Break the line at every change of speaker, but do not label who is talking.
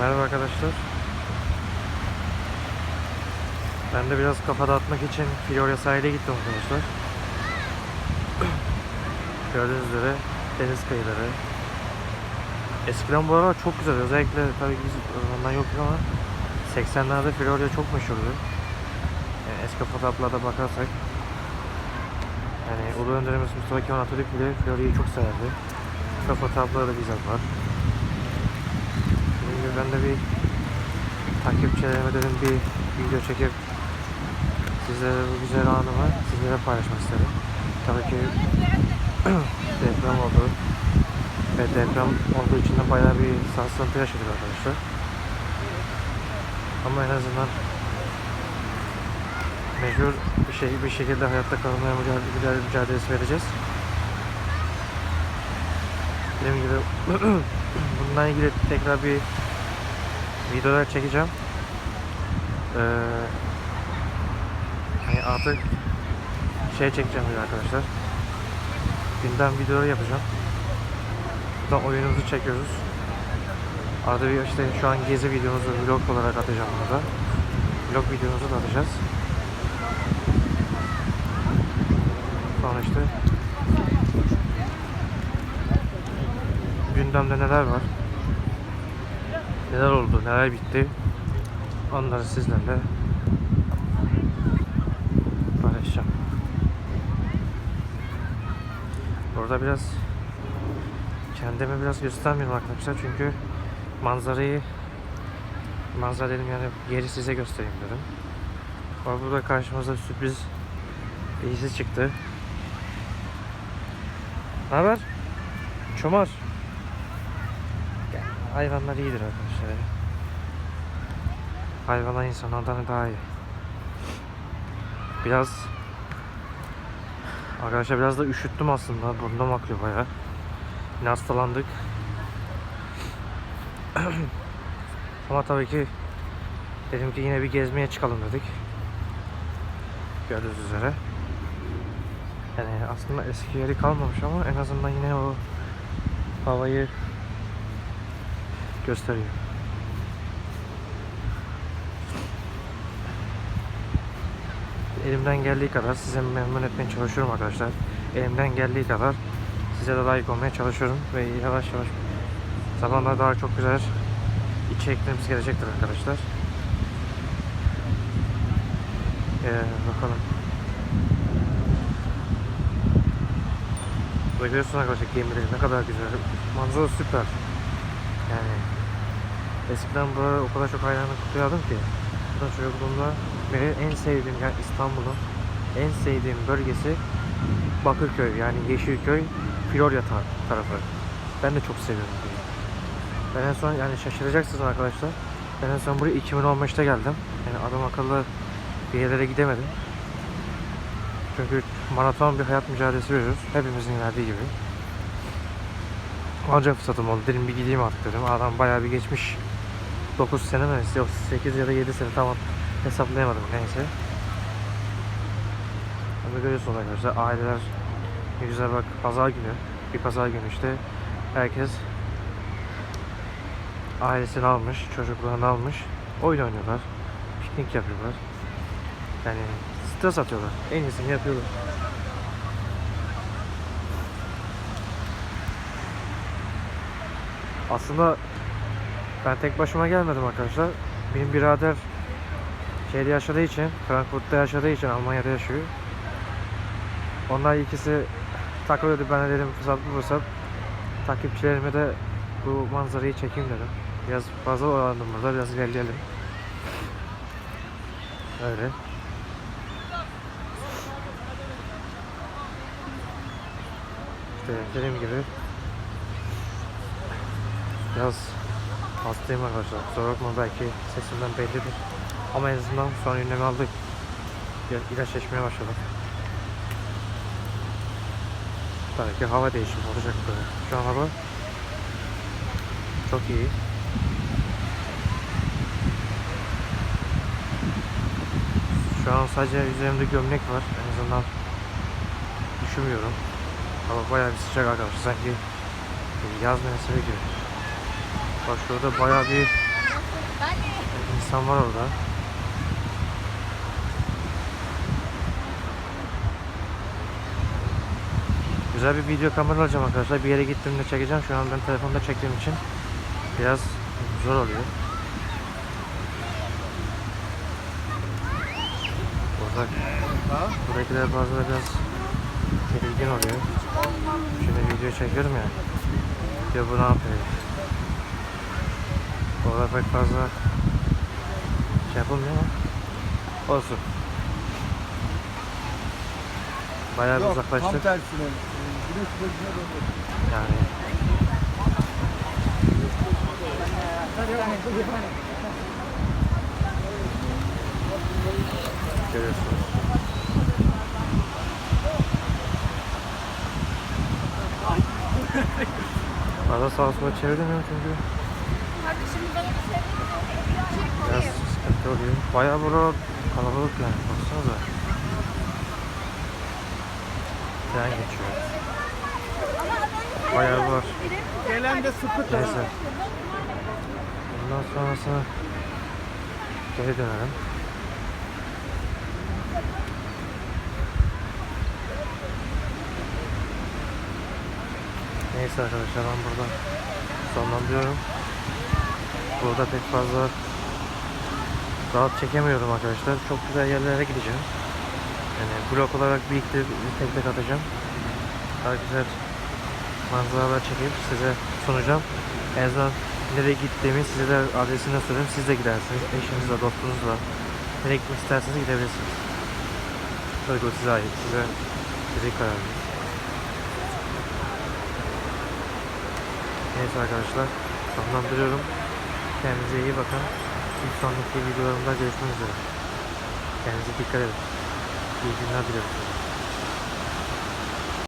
Merhaba arkadaşlar. Ben de biraz kafa dağıtmak için Florya sahile gittim arkadaşlar. Gördüğünüz üzere deniz kıyıları. Eskiden bu aralar çok güzel. Özellikle tabii biz ondan yoktuk ama 80'lerde Florya çok meşhurdu. Yani eski fotoğraflarda bakarsak yani Ulu Önderimiz Mustafa Kemal Atatürk bile Florya'yı çok severdi. Ve fotoğrafları da bizzat var. Ben de bir takipçilerime dedim bir video çekip sizlere bu güzel anımı sizlere paylaşmak istedim. Tabii ki deprem oldu. Ve deprem olduğu için de bayağı bir sarsıntı yaşadık arkadaşlar. Ama en azından mecbur bir şey bir şekilde hayatta kalmaya mücadele, mücadelesi vereceğiz. Dediğim gibi bununla ilgili tekrar bir videolar çekeceğim. Ee, hani artık şey çekeceğim bir arkadaşlar. Gündem videoları yapacağım. Buradan oyunumuzu çekiyoruz. Arada bir işte şu an gezi videomuzu vlog olarak atacağım burada. Vlog videomuzu da atacağız. Sonra işte gündemde neler var? Neler oldu, neler bitti? Onları sizlerle paylaşacağım. Burada biraz kendimi biraz göstermiyorum arkadaşlar çünkü manzarayı manzara dedim yani yeri size göstereyim dedim. Ama burada karşımıza sürpriz birisi çıktı. Ne haber? Çomar. Hayvanlar iyidir arkadaşlar. Ya. Hayvanlar insanlardan daha iyi. Biraz Arkadaşlar biraz da üşüttüm aslında. Burnum akıyor bayağı. Yine hastalandık. Ama tabii ki dedim ki yine bir gezmeye çıkalım dedik. Gördüğünüz üzere. Yani aslında eski yeri kalmamış ama en azından yine o havayı gösteriyor. Elimden geldiği kadar size memnun etmeye çalışıyorum arkadaşlar. Elimden geldiği kadar size de layık olmaya çalışıyorum ve yavaş yavaş zamanla daha çok güzel içeriklerimiz gelecektir arkadaşlar. Ee, bakalım. Burada görüyorsunuz arkadaşlar gemileri ne kadar güzel. Manzara süper. Yani eskiden burada o kadar çok hayranlık duyardım ki. Buradan çocukluğumda beri en sevdiğim yani İstanbul'un en sevdiğim bölgesi Bakırköy yani Yeşilköy, Florya tar- tarafı. Ben de çok seviyorum burayı. Ben en son yani şaşıracaksınız arkadaşlar. Ben en son buraya 2015'te geldim. Yani adam akıllı bir yerlere gidemedim. Çünkü maraton bir hayat mücadelesi veriyoruz. Hepimizin verdiği gibi. Ancak fırsatım oldu. Dedim bir gideyim artık dedim. Adam bayağı bir geçmiş. 9 sene mi? Yok 8 ya da 7 sene tamam hesaplayamadım neyse. Burada görüyorsunuz arkadaşlar aileler ne güzel bak pazar günü. Bir pazar günü işte herkes ailesini almış, çocuklarını almış. Oyun oynuyorlar. Piknik yapıyorlar. Yani stres atıyorlar. En iyisini yapıyorlar. Aslında ben tek başıma gelmedim arkadaşlar. Benim birader şeyde yaşadığı için, Frankfurt'ta yaşadığı için Almanya'da yaşıyor. Onlar ikisi takılıyordu. Ben de dedim fırsat bulursak takipçilerime de bu manzarayı çekeyim dedim. Biraz fazla oyalandım burada. Biraz ilerleyelim. Öyle. İşte dediğim gibi biraz hastayım arkadaşlar. Kusura bakma belki sesimden bellidir. Ama en azından son önlemi aldık. İla- İlaçleşmeye başladık. Tabii ki hava değişimi olacak böyle. Şu an hava çok iyi. Şu an sadece üzerimde gömlek var. En azından üşümüyorum. Hava bayağı bir sıcak arkadaşlar. Sanki yaz mevsimi gibi. Bak şurada bayağı bir İnsan var orada. Güzel bir video kamera alacağım arkadaşlar. Bir yere gittiğimde çekeceğim. Şu an ben telefonda çektiğim için biraz zor oluyor. Burada buradakiler bazıları biraz tedirgin oluyor. Şimdi video çekiyorum ya. Diyor bu ne yapıyor? Orada pek fazla şey yapılmıyor ama olsun. Bayağı
Yok,
uzaklaştık.
tam tersine.
Yani görüyorsunuz. Arada sağa sola çeviremiyorum çünkü
Kardeşim bana bir şey
biraz sıkıntı oluyor. Bayağı bura kalabalık yani baksanıza. Tren geçiyor. Bayağı var.
Gelen de sıkı.
Neyse. Bundan sonrasına geri dönelim. Neyse arkadaşlar ben burada sonlandırıyorum. Burada pek fazla rahat çekemiyorum arkadaşlar. Çok güzel yerlere gideceğim. Yani blok olarak bir iki bir tek tek atacağım. Daha güzel manzaralar çekip size sunacağım. En azından nereye gittiğimi size de adresini söyleyeyim. Siz de gidersiniz. Eşinizle, dostunuzla. Nereye gitmek isterseniz gidebilirsiniz. Tabii size ait. Size size karar verin. Neyse arkadaşlar. Sonlandırıyorum. Kendinize iyi bakın. Bir sonraki videolarımda görüşmek üzere. Kendinize dikkat edin. İyi günler dilerim.